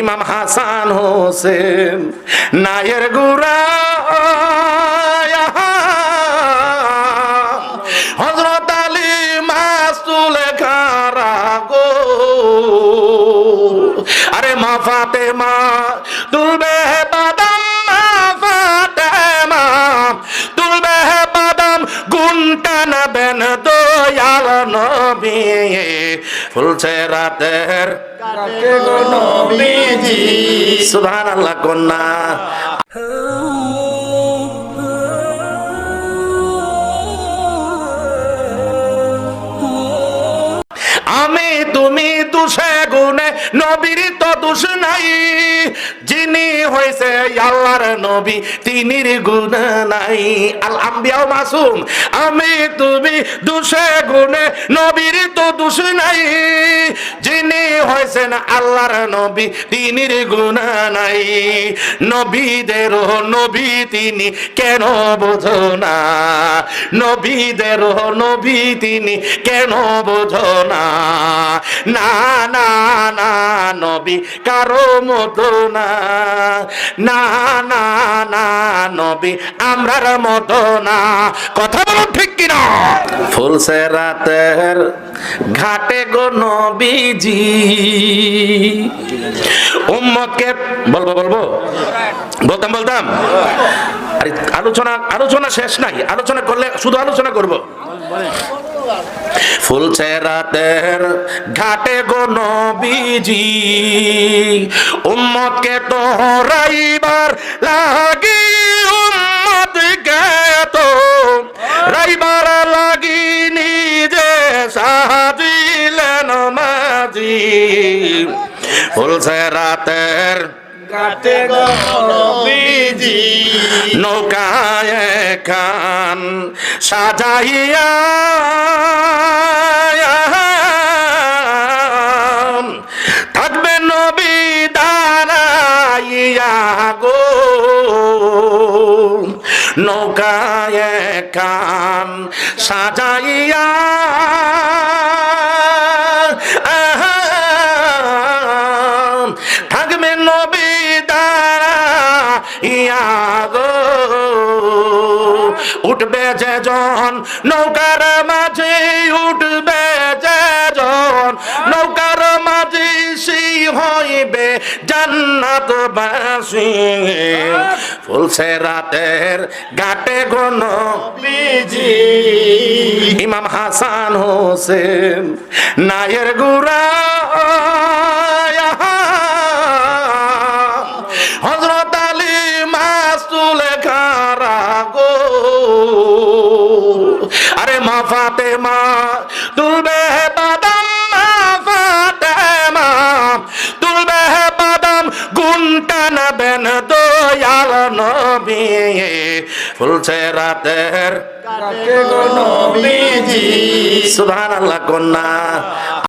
ইমাম হাসান হোসেন, নায়ের গুড়া হজরত আলী মাসুল গো আরে মা ফাতে মা তুলবে হে ফুলছে রাতের সুবহান আল্লাহ কন্যা। আমি তুমি দুষে গুনে নবীর তো দোষ নাই যিনি হয়েছে আল্লাহর নবী, তিনির গুণ নাই। আল আম্বিয়াও মাসুম, আমি তুমি দুষে গুনে নবীর তো দোষ নাই। যিনি হয়েছেন আল্লাহর নবী, তিনির গুণ নাই। নবীদের নবী তিনি কেন বোঝো না? নবীদের নবী তিনি কেন বোঝো না? না না না, নবী কারও মতো না। না না না নবী আমরার মতো না কথা বলো ঠিক কিনা? ফুলসে রাতের ঘাটে গো নবীজি। উম্মতকে বলব বলব? বলতাম বলতাম? আরে আলোচনা আলোচনা শেষ নাই। আলোচনা করলে শুধু আলোচনা করব? ফুলছে রাতের ঘাটে গো নবীজি উম্মতকে তো রাইবার লাগি উম্মতকে তো রাইবার লাগি নিজে সাজিলেন মাঝি ফুলছে রাতের কাটে গো নবীজি। নৌকায় খান সাজাইয়া থাকবে নবী দাঁড়াইয়া গো। নৌকায় খান সাজাইয়া থাকবে নবী দাঁড়াইয়া উঠবে যে জন নৌকার মাঝে উঠবে যে জন নৌকার মাঝে সেই হইবে জান্নাত বাসি ফুলছে রাতের ঘাটে গণ নবীজি ইমাম হাসান হোসেন, নায়ের গুড়া হজরত আরে মা ফাতে মা তুলবে হে বাদাম মা ফাতে মা তুলবে হে বাদাম গুনটা বেন দয়াল নবী। ফুলছে রাতের সুধান আল্লাহ কন্যা।